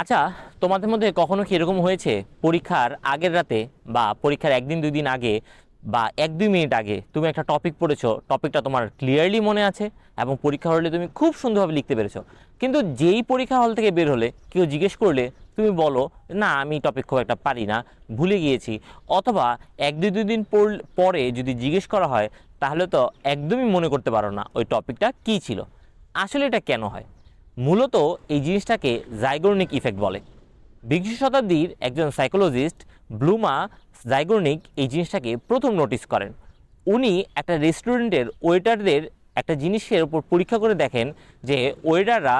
আচ্ছা তোমাদের মধ্যে কখনো কি এরকম হয়েছে পরীক্ষার আগের রাতে বা পরীক্ষার একদিন, দুই দিন আগে বা এক, দুই মিনিট আগে তুমি একটা টপিক পড়েছো টপিকটা তোমার ক্লিয়ারলি মনে আছে এবং পরীক্ষা হলে তুমি খুব সুন্দরভাবে লিখতে পেরেছ। কিন্তু যেই পরীক্ষা হল থেকে বের হলে কেউ জিজ্ঞেস করলে তুমি বলো, না, আমি টপিক খুব একটা পারি না, ভুলে গিয়েছি। অথবা এক, দুই দুই দিন পরে যদি জিজ্ঞেস করা হয়, তাহলে তো একদমই মনে করতে পারো না ওই টপিকটা কী ছিল। আসলে এটা কেন হয়? মূলত এই জিনিসটাকে জাইগোনিক ইফেক্ট বলে। বিংশ শতাব্দীর একজন সাইকোলজিস্ট ব্লুমা জাইগোনিক এই জিনিসটাকে প্রথম নোটিস করেন। উনি একটা রেস্টুরেন্টের ওয়েটারদের একটা জিনিসের ওপর পরীক্ষা করে দেখেন যে ওয়েটাররা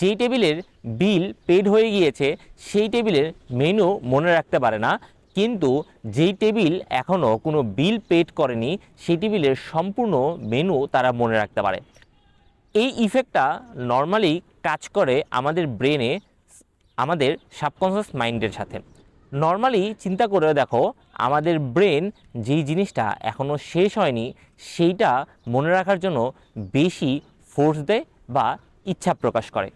যেই টেবিলের বিল পেড হয়ে গিয়েছে, সেই টেবিলের মেনু মনে রাখতে পারে না। কিন্তু যেই টেবিল এখনও কোনো বিল পেড করেনি, সেই টেবিলের সম্পূর্ণ মেনু তারা মনে রাখতে পারে। এই ইফেক্টটা নর্মালি কাজ করে আমাদের ব্রেনে আমাদের সাবকনসিয়াস মাইন্ডের সাথে। নর্মালি চিন্তা করে দেখো, আমাদের ব্রেন যেই জিনিসটা এখনও শেষ হয়নি, সেইটা মনে রাখার জন্য বেশি ফোর্স দেয় বা ইচ্ছা প্রকাশ করে।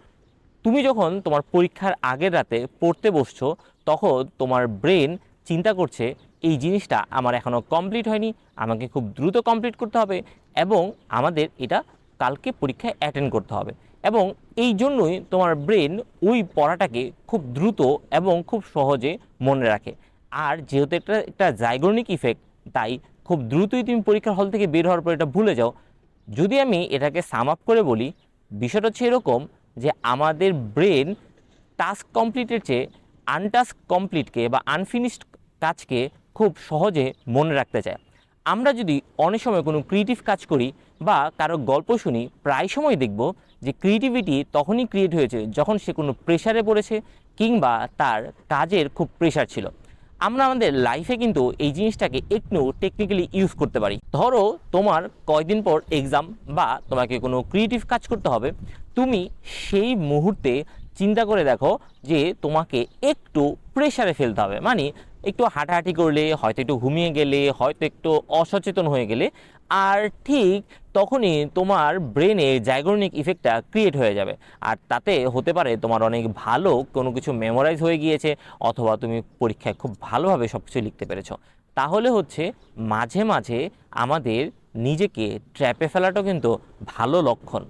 তুমি যখন তোমার পরীক্ষার আগের রাতে পড়তে বসছো, তখন তোমার ব্রেন চিন্তা করছে, এই জিনিসটা আমার এখনও কমপ্লিট হয়নি, আমাকে খুব দ্রুত কমপ্লিট করতে হবে। এবং আমাদের এটা কালকে পরীক্ষায় অ্যাটেন্ড করতে হবে। এবং এই জন্যই তোমার ব্রেন ওই পড়াটাকে খুব দ্রুত এবং খুব সহজে মনে রাখে। আর যেহেতু একটা একটা জাইগনিক ইফেক্ট তাই খুব দ্রুতই তুমি পরীক্ষার হল থেকে বের হওয়ার পর এটা ভুলে যাও। যদি আমি এটাকে সাম আপ করে বলি, বিষয়টা হচ্ছে এরকম যে আমাদের ব্রেন টাস্ক কমপ্লিটের চেয়ে আনটাস্ক কমপ্লিটকে বা আনফিনিশড কাজকে খুব সহজে মনে রাখতে চায়। আমরা যদি অনেক সময় কোনো ক্রিয়েটিভ কাজ করি বা কারও গল্প শুনি, প্রায় সময় দেখব যে ক্রিয়েটিভিটি তখনই ক্রিয়েট হয়েছে যখন সে কোনো প্রেশারে পড়েছে কিংবা তার কাজের খুব প্রেশার ছিল। আমরা আমাদের লাইফে কিন্তু এই জিনিসটাকে একটু টেকনিক্যালি ইউজ করতে পারি। ধরো তোমার কয়দিন পর এক্সাম বা তোমাকে কোনো ক্রিয়েটিভ কাজ করতে হবে, তুমি সেই মুহূর্তে চিন্তা করে দেখো যে তোমাকে একটু প্রেশারে ফেলতে হবে। মানে একটু হাঁটাহাঁটি করলে, হয়তো একটু ঘুমিয়ে গেলে, হয়তো একটু অসচেতন হয়ে গেলে, আর ঠিক তখনই তোমার ব্রেনে জাইগোনিক ইফেক্টটা ক্রিয়েট হয়ে যাবে। আর তাতে হতে পারে তোমার অনেক ভালো কোনো কিছু মেমোরাইজ হয়ে গিয়েছে, অথবা তুমি পরীক্ষায় খুব ভালোভাবে সব কিছু লিখতে পেরেছ। তাহলে হচ্ছে মাঝে মাঝে আমাদের নিজেকে ট্র্যাপে ফেলাটাও কিন্তু ভালো লক্ষণ।